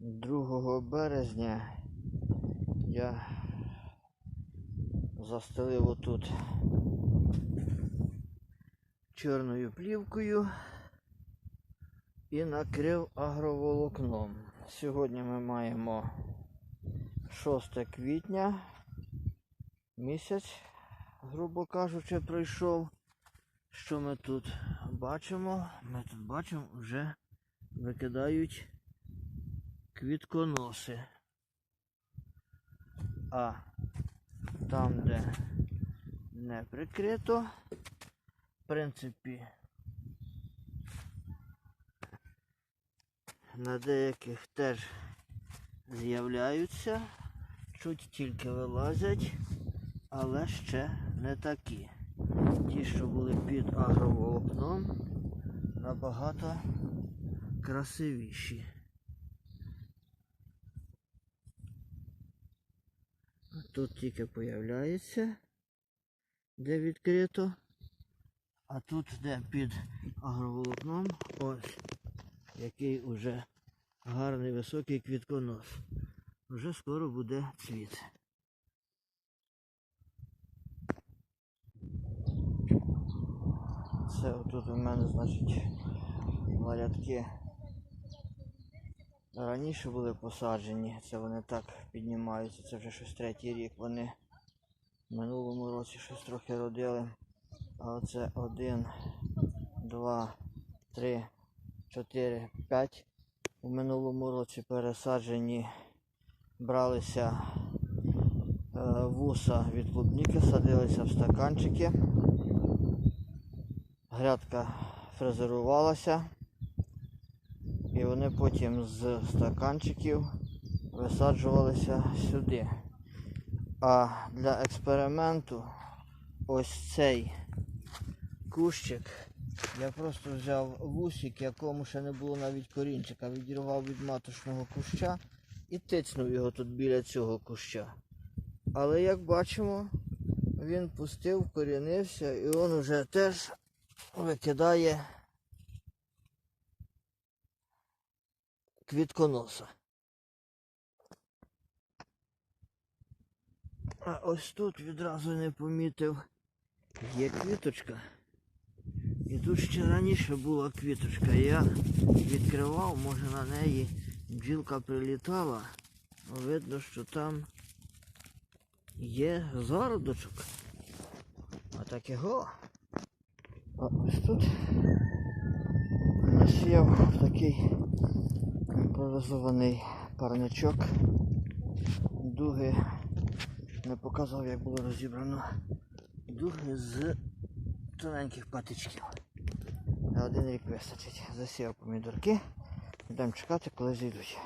2 березня я застелив отут чорною плівкою і накрив агроволокном. Сьогодні ми маємо 6 квітня. Місяць, грубо кажучи, пройшов. Що ми тут бачимо? Ми тут бачимо, вже викидають квітконоси. А там, де не прикрито, в принципі, на деяких теж з'являються, чуть тільки вилазять, але ще не такі. Ті, що були під агроволокном, набагато красивіші. Тут тільки появляється, де відкрито. А тут, де під агроволокном, ось який уже гарний високий квітконос. Вже скоро буде цвіт. Це отут у мене, значить, варядки раніше були посаджені, це вони так піднімаються, це вже щось третій рік. Вони в минулому році щось трохи родили. А оце один, два, три, чотири, п'ять. У минулому році пересаджені бралися е, вуса від клубніки, садилися в стаканчики. Грядка фрезерувалася. Вони потім з стаканчиків висаджувалися сюди. А для експерименту ось цей кущик я просто взяв вусик, якому ще не було навіть корінчика, відірвав від маточного куща і тицнув його тут біля цього куща. Але як бачимо, він пустив, корінився і він вже теж викидає квітконоса. А ось тут відразу не помітив. Є квіточка. І тут ще раніше була квіточка. Я відкривав, може на неї бджілка прилітала. Видно, що там є зародочок. А так його. А ось тут насіяв такий імпровізований парничок. Дуги не показав, як було розібрано. Дуги з тоненьких патичків. На один рік вистачить. Засіяв помідорки. Будемо чекати, коли зійдуть.